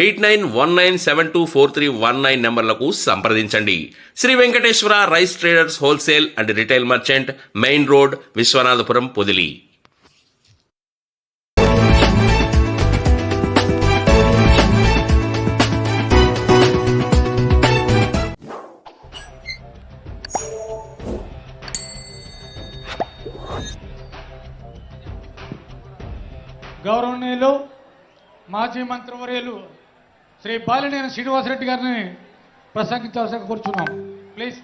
eight nine one nine seven two four three one nine నెంబర్లకు సంప్రదించండి. Shri Venkateswara rice traders wholesale and retail merchant main road Viswanathapuram Podili. గౌరవనీయులు మాజీ మంత్రివర్యులు శ్రీ బాలినేని శ్రీనివాసరెడ్డి గారిని ప్రసంగించాల్సిన కూర్చున్నాం. Please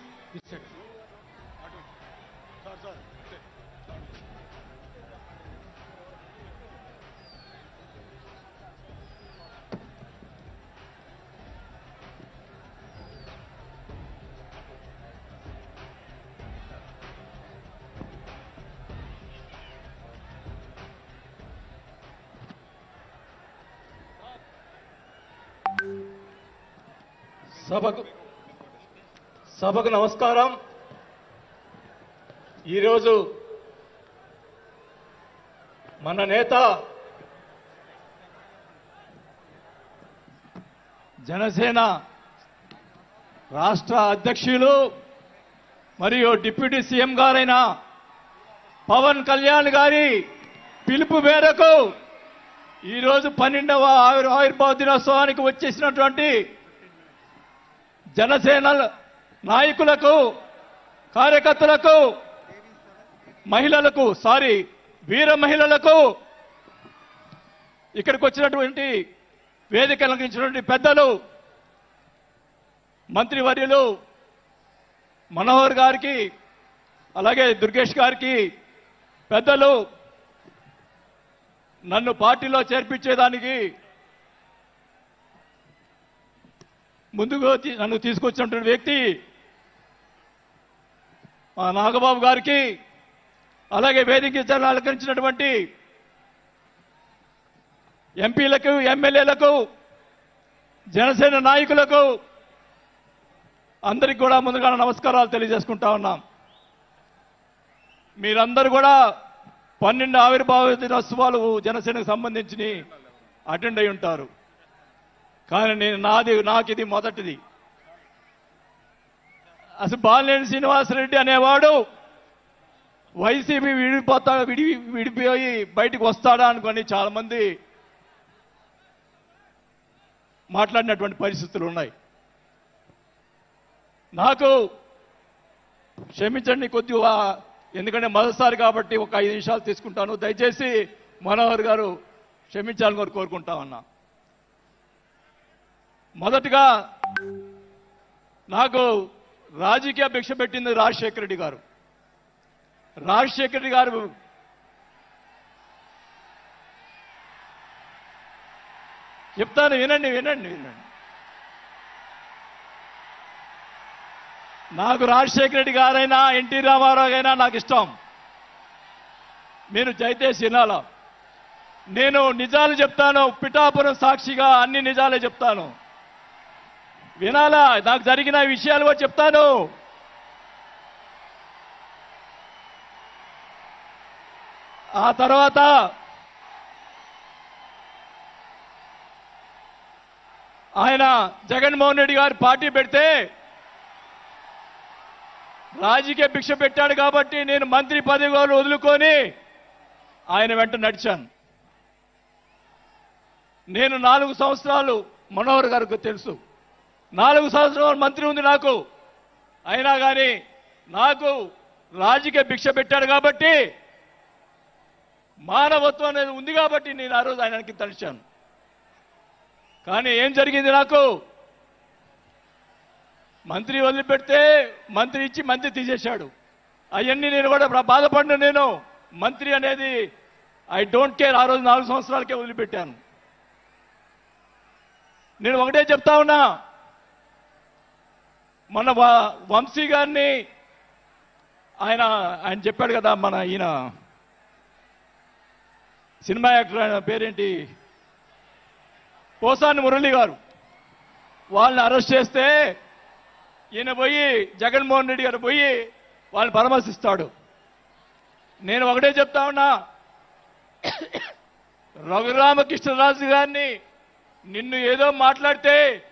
సభకు సభకు నమస్కారం. ఈరోజు మన నేత జనసేన రాష్ట్ర అధ్యక్షులు మరియు డిప్యూటీ సీఎం గారైన పవన్ కళ్యాణ్ గారి పిలుపు మేరకు ఈరోజు పన్నెండవ ఆవిర్ ఆవిర్భావ దినోత్సవానికి వచ్చేసినటువంటి జనసేన నాయకులకు కార్యకర్తలకు మహిళలకు సారీ వీర మహిళలకు ఇక్కడికి వచ్చినటువంటి వేదిక అలంకరించినటువంటి పెద్దలు మంత్రివర్యులు మనోహర్ గారికి అలాగే దుర్గేష్ గారికి పెద్దలు నన్ను పార్టీలో చేర్పించేదానికి ముందుకు వచ్చి నన్ను తీసుకొచ్చినటువంటి వ్యక్తి మా నాగబాబు గారికి అలాగే వేదిక ఇతరులను అలంకరించినటువంటి ఎంపీలకు ఎమ్మెల్యేలకు జనసేన నాయకులకు అందరికి కూడా ముందుగా నమస్కారాలు తెలియజేసుకుంటా ఉన్నాం. మీరందరూ కూడా పన్నెండు ఆవిర్భావ దినోత్సవాలు జనసేనకు సంబంధించి అటెండ్ అయి ఉంటారు. కానీ నేను నాది నాకు ఇది మొదటిది. అసలు బాలినేని శ్రీనివాసరెడ్డి అనేవాడు వైసీపీ విడిపోతా విడి విడిపోయి బయటికి వస్తాడా అనుకొని చాలా మంది మాట్లాడినటువంటి పరిస్థితులు ఉన్నాయి. నాకు క్షమించండి కొద్దిగా ఎందుకంటే మొదటిసారి కాబట్టి ఒక ఐదు నిమిషాలు తీసుకుంటాను. దయచేసి మనోహర్ గారు క్షమించాలని కోరు- కోరుకుంటా ఉన్నా. మొదటగా నాకు రాజకీయ భిక్ష పెట్టింది రాజశేఖర రెడ్డి గారు. రాజశేఖర రెడ్డి గారు చెప్తాను వినండి వినండి వినండి. నాకు రాజశేఖర రెడ్డి గారైనా ఎన్టీ రామారావు అయినా నాకు ఇష్టం. నేను జైతే వినాలా నేను నిజాలు చెప్తాను పిఠాపురం సాక్షిగా అన్ని నిజాలే చెప్తాను. వినాలా? నాకు జరిగిన విషయాలు కూడా చెప్తాను. ఆ తర్వాత ఆయన జగన్మోహన్ రెడ్డి గారు పార్టీ పెడితే రాజకీయ భిక్ష పెట్టాడు కాబట్టి నేను మంత్రి పదవి వదులుకొని ఆయన వెంట నడిచాను. నేను నాలుగు సంవత్సరాలు మనోహర్ గారికి తెలుసు. నాలుగు సంవత్సరాలు మంత్రి ఉంది నాకు. అయినా కానీ నాకు రాజకీయ భిక్ష పెట్టాడు కాబట్టి మానవత్వం అనేది ఉంది కాబట్టి నేను ఆ రోజు ఆయనకి తలిచాను. కానీ ఏం జరిగింది నాకు? మంత్రి వదిలిపెడితే మంత్రి ఇచ్చి మంత్రి తీసేశాడు. అవన్నీ నేను కూడా బాధపడిన నేను. మంత్రి అనేది ఐ డోంట్ కేర్ ఆ రోజు నాలుగు సంవత్సరాలకే వదిలిపెట్టాను. నేను ఒకటే చెప్తా ఉన్నా. మన వ- వంశీ గారిని ఆయన ఆయన చెప్పాడు కదా మన ఈయన సినిమా యాక్టర్ ఆయన పేరేంటి? పోసాని మురళి గారు. వాళ్ళని అరెస్ట్ చేస్తే ఈయన పోయి జగన్మోహన్ రెడ్డి గారు పోయి వాళ్ళని పరామర్శిస్తాడు. నేను ఒకటే చెప్తా ఉన్నా రఘురామకృష్ణరాజు గారిని నిన్ను ఏదో మాట్లాడితే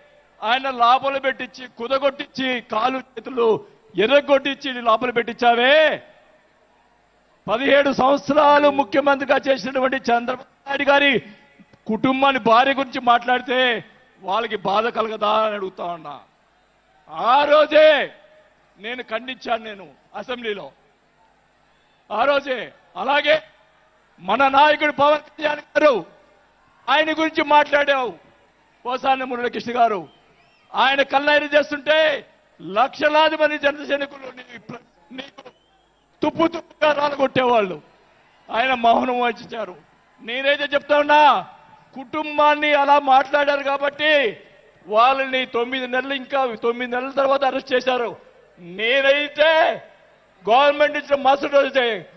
ఆయన లాభాలు పెట్టించి కుదగొట్టించి కాలు చేతులు ఎర్రగొట్టించి లోపల పెట్టించావే? పదిహేడు సంవత్సరాలు ముఖ్యమంత్రిగా చేసినటువంటి చంద్రబాబు నాయుడు గారి కుటుంబాన్ని భార్య గురించి మాట్లాడితే వాళ్ళకి బాధ కలగదా అని అడుగుతా ఉన్నా. ఆ రోజే నేను ఖండించాను నేను అసెంబ్లీలో. ఆ రోజే అలాగే మన నాయకుడు పవన్ కళ్యాణ్ గారు ఆయన గురించి మాట్లాడావు. పోసాని మురళకృష్ణ గారు. ఆయన కల్లైన చేస్తుంటే లక్షలాది మంది జన సైనికులు నీకు తుప్పు తుప్పుగా రాలగొట్టేవాళ్ళు. ఆయన మౌనం వహించారు. నేనైతే చెప్తా ఉన్నా కుటుంబాన్ని అలా మాట్లాడారు కాబట్టి వాళ్ళని తొమ్మిది నెలలు ఇంకా తొమ్మిది నెలల తర్వాత అరెస్ట్ చేశారు. నేనైతే గవర్నమెంట్ ఇచ్చిన మసడు అయితే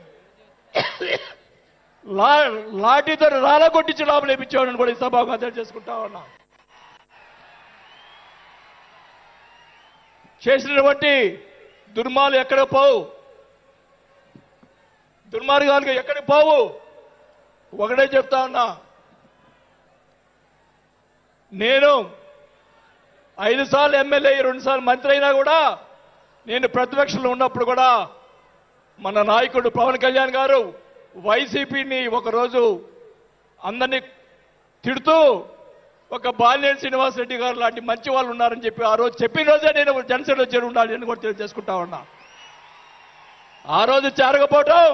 లా లాఠీతో రాలగొట్టించి లాభం వేపించేవాడిని కూడా ఈ సభకు అర్థం చేసుకుంటా ఉన్నా. చేసినటువంటి దుర్మాలు ఎక్కడ పోవు? దుర్మార్గాలు ఎక్కడ పోవు? ఒకటే చెప్తా ఉన్నా. నేను ఐదు సార్లు ఎమ్మెల్యే రెండు సార్లు మంత్రి అయినా కూడా నేను ప్రతిపక్షంలో ఉన్నప్పుడు కూడా మన నాయకుడు పవన్ కళ్యాణ్ గారు వైసీపీని ఒకరోజు అందరినీ తిడుతూ ఒక బాలినేని శ్రీనివాస్ రెడ్డి గారు లాంటి మంచి వాళ్ళు ఉన్నారని చెప్పి ఆ రోజు చెప్పిన రోజే నేను జనసేనలో చేరి ఉండాలి అని కూడా తెలియజేసుకుంటా ఉన్నా. ఆ రోజు చేరకపోవటం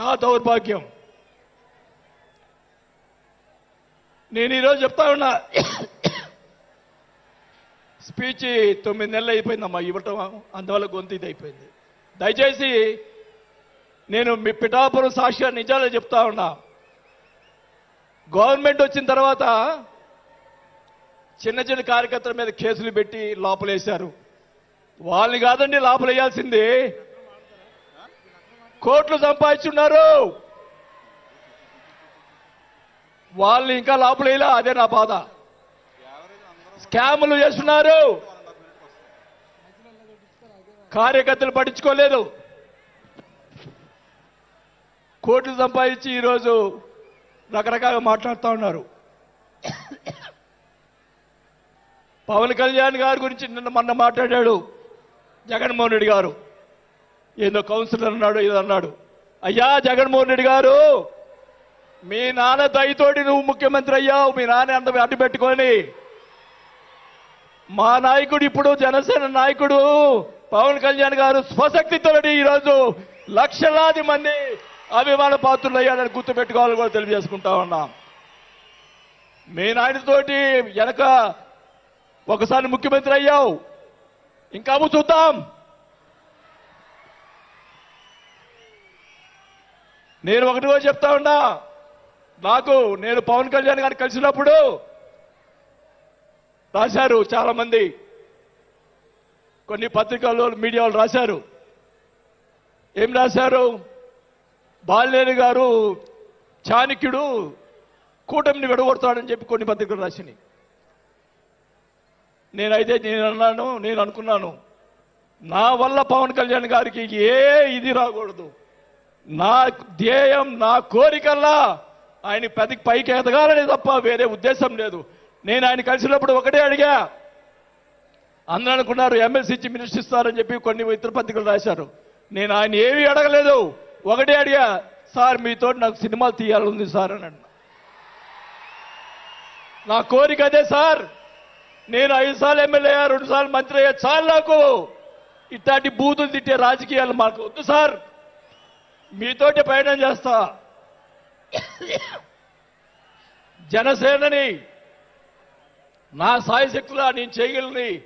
నా దౌర్భాగ్యం. నేను ఈరోజు చెప్తా ఉన్నా స్పీచ్ తొమ్మిది నెలలు అయిపోయిందమ్మా ఇవ్వటం అందువల్ల గొంతు ఇది అయిపోయింది. దయచేసి నేను మీ పిఠాపురం సాక్షిగా నిజాలు చెప్తా ఉన్నా. గవర్నమెంట్ వచ్చిన తర్వాత చిన్న చిన్న కార్యకర్తల మీద కేసులు పెట్టి లోపలేశారు. వాళ్ళని కాదండి లోపలేయాల్సింది. కోట్లు సంపాదించున్నారు. వాళ్ళు ఇంకా లోపలేలా అదే నా బాధ. స్కాములు చేస్తున్నారు. కార్యకర్తలు పట్టించుకోలేదు. కోట్లు సంపాదించి ఈరోజు రకరకాలుగా మాట్లాడుతూ ఉన్నారు. పవన్ కళ్యాణ్ గారి గురించి నిన్న మొన్న మాట్లాడాడు. జగన్మోహన్ రెడ్డి గారు. ఏదో కౌన్సిలర్ అన్నాడు ఏదో అన్నాడు. అయ్యా జగన్మోహన్ రెడ్డి గారు మీ నాన్న దయతోటి నువ్వు ముఖ్యమంత్రి అయ్యావు మీ నాన్న అంత అడ్డు పెట్టుకొని. మా నాయకుడు ఇప్పుడు జనసేన నాయకుడు. పవన్ కళ్యాణ్ గారు స్వశక్తితోటి ఈరోజు లక్షలాది మంది అభిమాన పాత్రులు అయ్యాడని గుర్తుపెట్టుకోవాలని కూడా తెలియజేసుకుంటా ఉన్నాం. మీ నాయనతోటి వెనక ఒకసారి ముఖ్యమంత్రి అయ్యావు. ఇంకా చూద్దాం. నేను ఒకటి కూడా చెప్తా ఉన్నా. నాకు నేను పవన్ కళ్యాణ్ గారిని కలిసినప్పుడు రాశారు చాలా మంది కొన్ని పత్రికల్లో మీడియా వాళ్ళు రాశారు. ఏం రాశారు? బాలినేని గారు చాణక్యుడు కూటమిని విడగొడతాడని చెప్పి కొన్ని పత్రికలు రాసినాయి. నేనైతే నేను అన్నాను నేను అనుకున్నాను నా వల్ల పవన్ కళ్యాణ్ గారికి ఏ ఇది రాకూడదు. నా ధ్యేయం నా కోరికల్లా ఆయన పెద్ద పైకి ఎదగాలని తప్ప వేరే ఉద్దేశం లేదు. నేను ఆయన కలిసినప్పుడు ఒకటే అడిగా. అందరూ అనుకున్నారు ఎమ్మెల్సీ ఇచ్చి మినిస్టర్ ఇస్తారని చెప్పి కొన్ని ఇతర పత్రికలు రాశారు. నేను ఆయన ఏమీ అడగలేదు. ఒకటే అడిగా సార్ మీతో నాకు సినిమాలు తీయాలని ఉంది సార్ అని అన్నా. నా కోరిక అదే సార్. నేను ఐదు సార్లు ఎమ్మెల్యే రెండు సార్లు మంత్రి అయ్యా. చాలు నాకు. ఇట్లాంటి బూతులు తిట్టే రాజకీయాలు మాకు వద్దు సార్. మీతోటి ప్రయాణం చేస్తా. జనసేనని నా సాయశక్తులా నేను చేయగలని.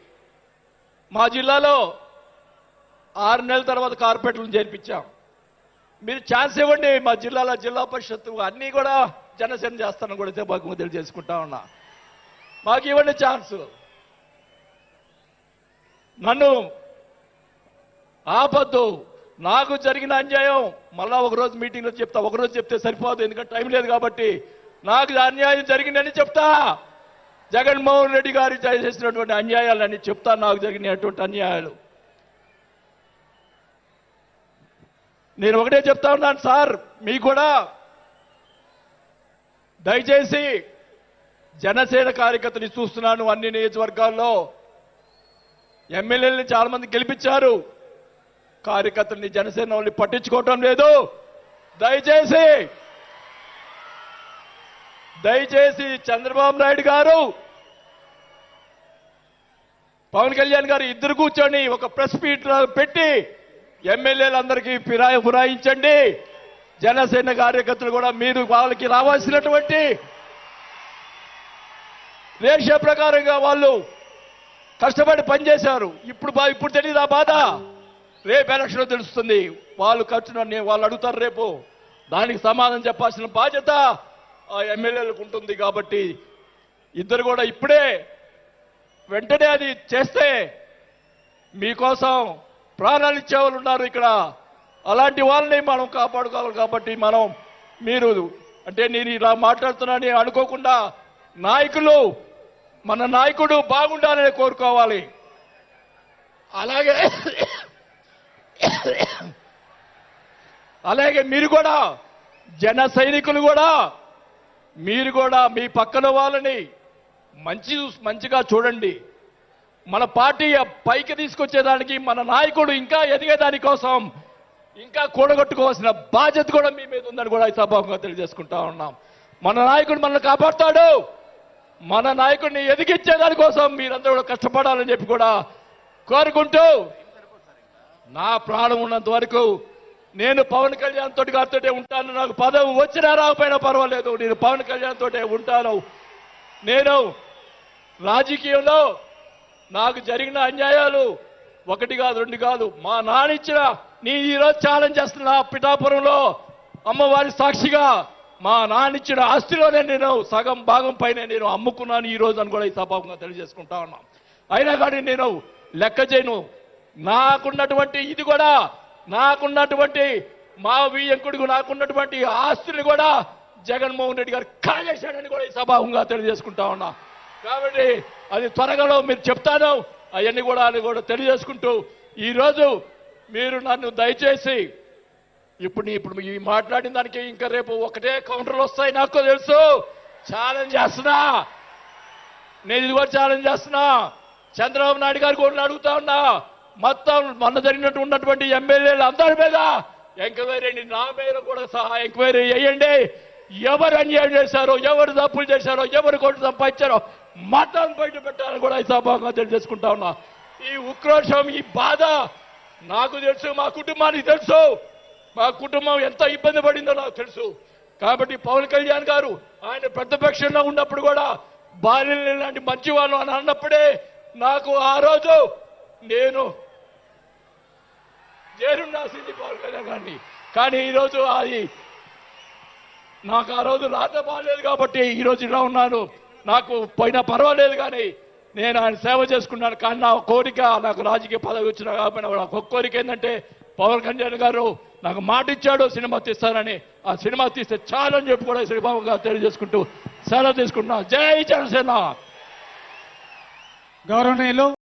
మా జిల్లాలో ఆరు నెలల తర్వాత కార్పొరేట్లను చేర్పించాం. మీరు ఛాన్స్ ఇవ్వండి మా జిల్లాలో జిల్లా పరిషత్తు అన్నీ కూడా జనసేన చేస్తానని కూడా బాగా తెలియజేసుకుంటా ఉన్నా. మాకు ఇవ్వండి ఛాన్స్. నన్ను ఆపద్దు. నాకు జరిగిన అన్యాయం మళ్ళా ఒక రోజు మీటింగ్లో చెప్తా. ఒక రోజు చెప్తే సరిపోదు ఎందుకంటే టైం లేదు కాబట్టి. నాకు అన్యాయం జరిగిందని చెప్తా. జగన్మోహన్ రెడ్డి గారు చేసినటువంటి అన్యాయాలని చెప్తా. నాకు జరిగినటువంటి అన్యాయాలు. నేను ఒకటే చెప్తా ఉన్నాను సార్. మీకు కూడా దయచేసి జనసేన కార్యకర్తని చూస్తున్నాను అన్ని నియోజకవర్గాల్లో. ఎమ్మెల్యేలని చాలా మంది గెలిపించారు. కార్యకర్తల్ని జనసేన వాళ్ళని పట్టించుకోవటం లేదు. దయచేసి దయచేసి చంద్రబాబు నాయుడు గారు పవన్ కళ్యాణ్ గారు ఇద్దరు కూర్చొని ఒక ప్రెస్ మీట్ పెట్టి ఎమ్మెల్యేలందరికీ ఫిరాయి ఫిరాయించండి. జనసేన కార్యకర్తలు కూడా మీరు వాళ్ళకి రావాల్సినటువంటి రేషియో ప్రకారంగా వాళ్ళు కష్టపడి పనిచేశారు. ఇప్పుడు బా- ఇప్పుడు తెలియదు ఆ బాధ? రేపు ఎలక్షన్ తెలుస్తుంది. వాళ్ళు ఖర్చున వాళ్ళు అడుగుతారు రేపు. దానికి సమాధానం చెప్పాల్సిన బాధ్యత ఆ ఎమ్మెల్యేలకు ఉంటుంది కాబట్టి ఇద్దరు కూడా ఇప్పుడే వెంటనే అది చేస్తే మీకోసం ప్రాణాలు ఇచ్చే వాళ్ళు ఉన్నారు ఇక్కడ. అలాంటి వాళ్ళని మనం కాపాడుకోవాలి కాబట్టి మనం మీరు అంటే నేను ఇలా మాట్లాడుతున్నానని అనుకోకుండా నాయకులు మన నాయకుడు బాగుండాలని కోరుకోవాలి. అలాగే అలాగే మీరు కూడా జన సైనికులు కూడా మీరు కూడా మీ పక్కన వాళ్ళని మంచి మంచిగా చూడండి. మన పార్టీ పైకి తీసుకొచ్చేదానికి మన నాయకుడు ఇంకా ఎదిగేదాని కోసం ఇంకా కూడగొట్టుకోవాల్సిన బాధ్యత కూడా మీ మీద ఉందని కూడా ఈ సభాముగా తెలియజేసుకుంటా ఉన్నాం. మన నాయకుడు మనల్ని కాపాడుతాడు. మన నాయకుడిని ఎదిగించే దానికోసం మీరందరూ కూడా కష్టపడాలని చెప్పి కూడా కోరుకుంటూ నా ప్రాణం ఉన్నంత వరకు నేను పవన్ కళ్యాణ్ తోటి గారితో ఉంటాను. నాకు పదవి వచ్చినా రాకపోయినా పర్వాలేదు. నేను పవన్ కళ్యాణ్ తోటే ఉంటాను. నేను రాజకీయంలో నాకు జరిగిన అన్యాయాలు ఒకటి కాదు రెండు కాదు. మా నాన్న ఇచ్చిన నీ ఈరోజు ఛాలెంజ్ చేస్తున్నా పిఠాపురంలో అమ్మవారి సాక్షిగా మా నాన్నిచ్చిన ఆస్తిలోనే నేను సగం భాగం పైన నేను అమ్ముకున్నాను ఈ రోజు అని కూడా ఈ సభాముగా తెలియజేసుకుంటా ఉన్నాం. అయినా కానీ నేను లెక్క చేయను. నాకున్నటువంటి ఇది కూడా నాకున్నటువంటి మా వియ్యంకుడికి నాకున్నటువంటి ఆస్తులు కూడా జగన్మోహన్ రెడ్డి గారు కాజేశాడని కూడా ఈ సభాముగా తెలియజేసుకుంటా ఉన్నా. కాబట్టి అది త్వరగాలో మీరు చెప్తాను. అవన్నీ కూడా అని కూడా తెలియజేసుకుంటూ ఈరోజు మీరు నన్ను దయచేసి ఇప్పుడు నీ- ఇప్పుడు ఈ మాట్లాడిన దానికి ఇంకా రేపు ఒకటే కౌంటర్లు వస్తాయి నాకు తెలుసు. ఛాలెంజ్ చేస్తున్నా. నేను ఇది కూడా ఛాలెంజ్ చేస్తున్నా. చంద్రబాబు నాయుడు గారు కూడా అడుగుతా ఉన్నా. మొత్తం మొన్న జరిగినట్టు ఉన్నటువంటి ఎమ్మెల్యేలు అందరి మీద ఎంక్వైరీ నా మీద కూడా సహా ఎంక్వైరీ చేయండి. ఎవరు అన్యాయం చేశారో ఎవరు తప్పులు చేశారో ఎవరు కోట్లు సంపాదించారో మతం బయట పెట్టాలని కూడా ఈ సభాగా తెలియజేసుకుంటా ఉన్నా. ఈ ఉక్రోషం ఈ బాధ నాకు తెలుసు మా కుటుంబానికి తెలుసు. మా కుటుంబం ఎంత ఇబ్బంది పడిందో నాకు తెలుసు. కాబట్టి పవన్ కళ్యాణ్ గారు ఆయన ప్రతిపక్షంలో ఉన్నప్పుడు కూడా బాల్యం లాంటి మంచి వాళ్ళు అని అన్నప్పుడే నాకు ఆ రోజు నేను చేరుండాల్సింది పవన్ కళ్యాణ్ గారిని. కానీ ఈరోజు అది నాకు ఆ రోజు రాత బాగాలేదు కాబట్టి ఈ రోజు ఇలా ఉన్నాను. నాకు పోయినా పర్వాలేదు కానీ నేను ఆయన సేవ చేసుకున్నాను. కానీ నా కోరిక నాకు రాజకీయ పదవి వచ్చిన కాబట్టి నాకు ఒక కోరిక ఏంటంటే పవన్ కళ్యాణ్ గారు నాకు మాట ఇచ్చాడు సినిమా తీస్తానని. ఆ సినిమా తీస్తే చాలని చెప్పి కూడా శ్రీబాబు గారు తెలియజేసుకుంటూ సెలవు తీసుకుంటున్నా. జై జనసేన! గౌరవనీయులు